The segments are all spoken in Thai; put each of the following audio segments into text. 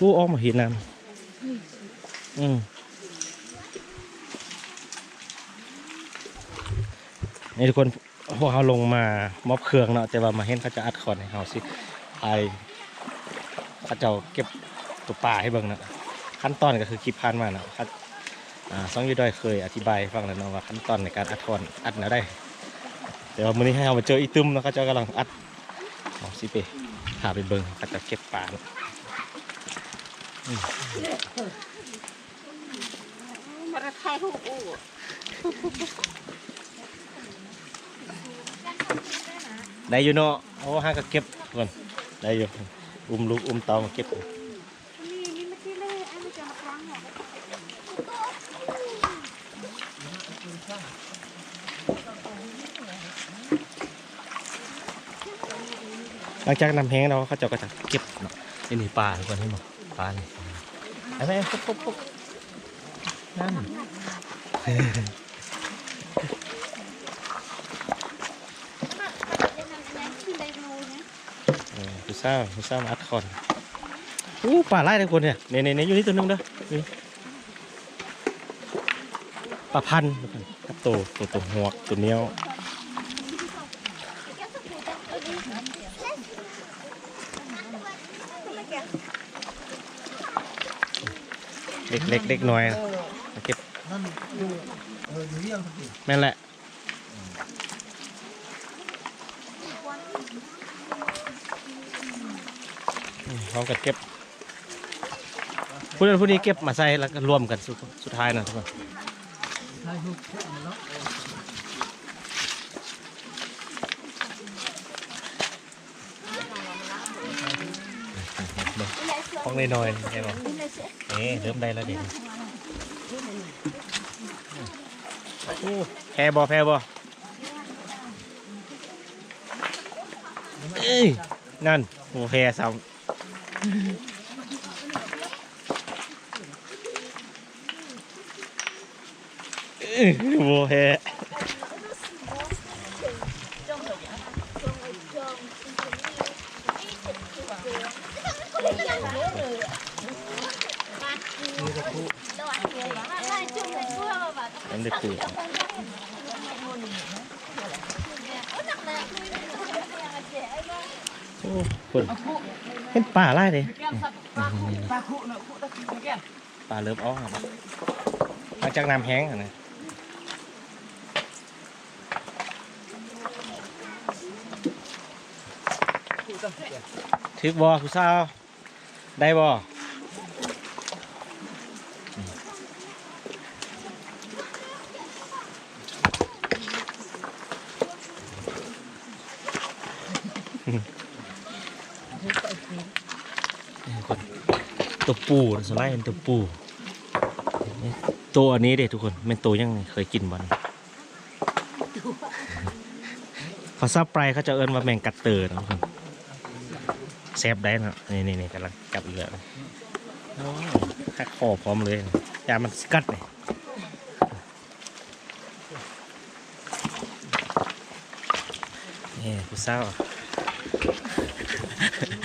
ผู้ออกมาเห็นน้ำอืมนี่ทุกคนพวกเขาลงมามอบเครื่องเนาะแต่ว่ามาเห็นเขาจะอัดคอนให้เขาสิไอเขาเจ้าเก็บตัวปลาให้เบิ่งนะขั้นตอนก็คือคลิปผ่านมาเนาะครับอ่าซองยูดอยเคยอธิบายให้ฟังแล้วเนาะว่าขั้นตอนในการอัดคอนอัดนวได้ แต่ว่ามื้อนี้ให้เรามาเจออีตึมแล้วเขาเจ้ากำลังอัดเอาสิไปหาไปเบิ่งเขาจะเก็บปลาเนาะ มันจะถ่ายรูอู้ได้อยู่เนาะโอ้ห้าก็เก็บก่อนได้อยู่อุ้มลูกอุ้มเตามาเก็บเงหรอกหลังจากนำแห้งเราเขาจ้าก็จะเก็บเนาะนี่นี่ปลาทุกคนให้หมดปลานี่ ไอ้แม่ปุ๊บปุ๊บปุ๊บนั่นที่ได้รู้นะเออผู้สาวผู้สาวมาอัดคอนอู้ปลาไล่ทุกคนเนี่ยเนี่ยเนี่ยอยู่นี่ตัวหนึงเด้อนี่ปลาพันธุ์ทุกคนกับตัวตัวตัวหวกตัวเหนี้ยว เล็กเล็กเล็กน้อยมาเก็บนั่นอยู่เอออยู่เรื่องสติแม่นแหละอืมพร้อมกันเก็บผู้นั้นผู้นี้เก็บมาใส่แล้วก็รวมกันสุดสุดท้ายนะทุกคนใช่ทุกคนแล้วห้องน้อยๆใช่ไหม เอ๊ะเริ่มได้แล้วเด็กแพ้บอแพ้บอนั่นโอ้แพ้ซ้ำเอ้ยโอ้แพ้ อันเด็กปูโอ้คนเห็นป่าไล่เลยปลาคุเนาะคุตะกี้แก่ป่าเริ่มอ้อครับมาจากน้ำแห้งอะนะถึกบอผู้สาวได้บอ คนตัวปูสไลด์เป็นตัวปูตัวอันนี้เด็ทุกคนเป็นตัวยังเคยกินบ่เนยภาษาปลายเขาจะเอิ้นว่าแมงกัดเตอร์นะทุกคนแซบได้นะนี่นี่นี่กำลังกลับอีกแล้วโอ้ยหักคอพร้อมเลยยามันสกัดเลยนี่ผู้สาว เจ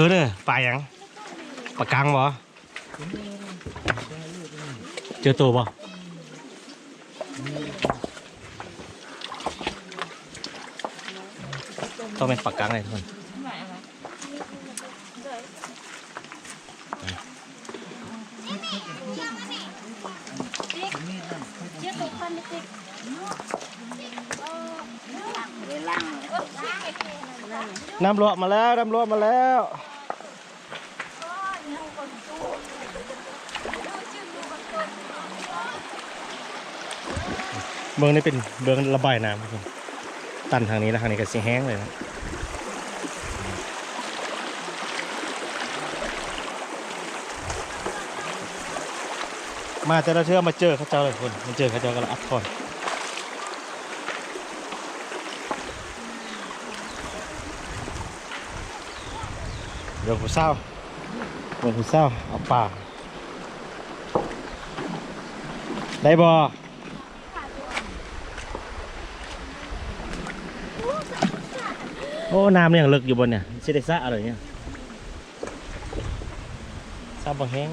อเด้อปลาหยังปลากังบ่เจอ ตัวบ่ต้องเป็นปลากังเลยทุกคนน้ำรวมาแล้วน้ำรวมาแล้วเบื้องนี้เป็นเบื้องระบายน้ำครับผมตันทางนี้แล้วทางนี้ก็สีแห้งเลยนะ มาแต่ละเทื่อมาเจอเขาเจ้าเลยคนมาเจอเขาเจ้าก็ละอัดคอนเดี๋ยวผู้เศร้าเดี๋ยวผู้เศร้าเอาป่าได้บ่โอ้ น้ำเนี่ยลึกอยู่บนเนี่ยสิได้ซะอะไรเนี่ยซาบ่แห้ง